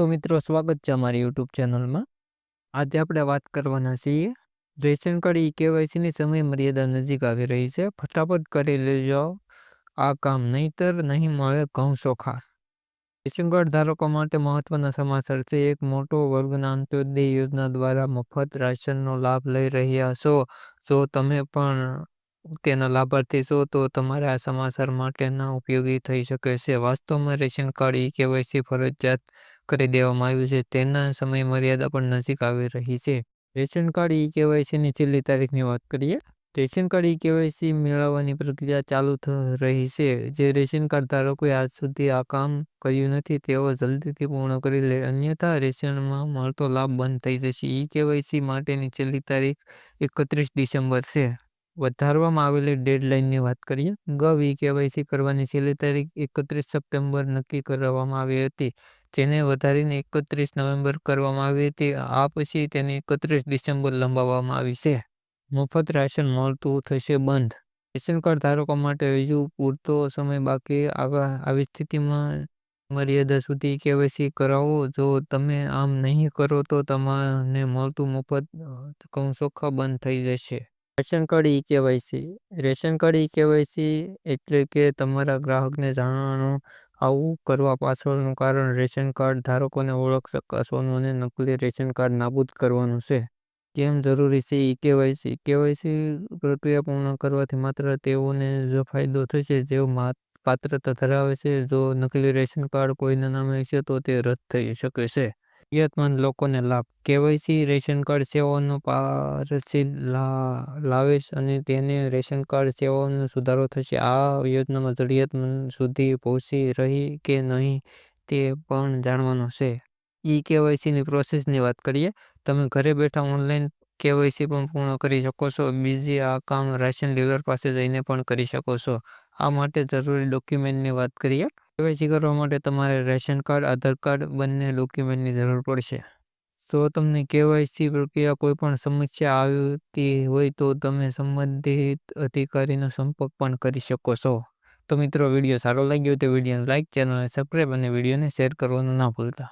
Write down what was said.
તો મિત્રો, સ્વાગત છે અમારી યુટ્યુબ ચેનલમાં. આજે આપણે વાત કરવાના છીએ, રેશન કાર્ડ ઈ કેવાયસીની સમય મર્યાદા નજીક આવી રહી છે. ફટાફટ કરી લેજો. આ કામ નહીતર નહીં મળે ઘઉં ચોખા રેશન કાર્ડ ધારકો માટે મહત્વના સમાચાર છે. એક મોટો વર્ગના અંત્યોદય યોજના દ્વારા મફત રાશનનો લાભ લઈ રહ્યા છો. જો તમે પણ તેના લાભાર્થી છો તો તમારે આ સમાચાર માટેના ઉપયોગી થઈ શકે છે. વાસ્તવમાં રેશન કાર્ડ ઈ કેવાયસી ફરજિયાત કરી દેવામાં આવ્યું છે. તેના સમય મર્યાદા પણ નજીક આવી રહી છે. રેશન કાર્ડ ઈ કેવાયસીની છેલ્લી તારીખની વાત કરીએ, રેશન કાર્ડ ઈ કેવાયસી મેળવવાની પ્રક્રિયા ચાલુ રહી છે. જે રેશન કાર્ડ ધારકોએ આજ સુધી આ કામ કર્યું નથી, તેઓ જલ્દીથી પૂર્ણ કરી લે. અન્યથા, રેશનમાં મળતો લાભ બંધ થઈ જશે. ઈ કેવાયસી માટેની છેલ્લી તારીખ એકત્રીસ ડિસેમ્બર છે. વધારવામાં આવેલી ડેડલાઇનની વાત કરીએ ગવ ઈ કેવાયસી કરવાની છેલ્લી તારીખ એકત્રીસ સપ્ટેમ્બર નક્કી કરવામાં આવી હતી. જેને વધારીને એકત્રીસ નવેમ્બર કરવામાં આવી હતી. આ પછી તેને એકત્રીસ ડિસેમ્બર લંબાવવામાં આવી છે. મફત રાશન મળતું થશે બંધ. રેશન કાર્ડ ધારકો માટે હજુ પૂરતો સમય બાકી આવી સ્થિતિમાં મર્યાદા સુધી કેવાયસી કરાવો. જો તમે આમ નહીં કરો તો તમને મળતું મફત ઘઉં ચોખા બંધ થઈ જશે. Ration card e KYC. Ration card e KYC એટલે કે તમારા ગ્રાહકને જાણવાનું, આવું કરવા પાછળનું કારણ રેશન કાર્ડ ધારકોને ઓળખ ચકાસવાનું અને નકલી રેશન કાર્ડ નાબૂદ કરવાનું છે. કેમ જરૂરી છે ઈ કેવાયસી? કેવાયસી પ્રક્રિયા પૂર્ણ કરવાથી માત્ર તેઓને જ ફાયદો થશે, જેઓ પાત્રતા ધરાવે છે. જો નકલી રેશન કાર્ડ કોઈના નામે હશે તો તે રદ થઈ શકે છે. જરૂરિયાતમંદ લોકોને લાભ. કેવાયસી રેશન કાર્ડ સેવાઓનો પારસી લાવીશ અને તેને રેશન કાર્ડ સેવાઓનો સુધારો થશે. આ યોજનામાં જરૂરિયાતમંદ સુધી પહોંચી રહી કે નહીં તે પણ જાણવાનું છે. ઈ કેવાયસીની પ્રોસેસની વાત કરીએ, તમે ઘરે બેઠા ઓનલાઈન કેવાયસી પણ પૂર્ણ કરી શકો છો. બીજી આ કામ રાશન ડીલર પાસે જઈને પણ કરી શકો છો. આ માટે જરૂરી ડોક્યુમેન્ટની વાત કરીએ. કેવાયસી કરવા માટે તમારે રેશન કાર્ડ, આધાર કાર્ડ બંને ડોક્યુમેન્ટની જરૂર પડશે. જો તમને કેવાયસી પ્રક્રિયા કોઈ પણ સમસ્યા આવતી હોય તો તમે સંબંધિત અધિકારીનો સંપર્ક પણ કરી શકો છો. તો મિત્રો, વીડિયો સારો લાગ્યો તો વિડીયોને લાઇક ચેનલને સબસ્ક્રાઈબ અને વિડીયોને શેર કરવાનું ના ભૂલતા.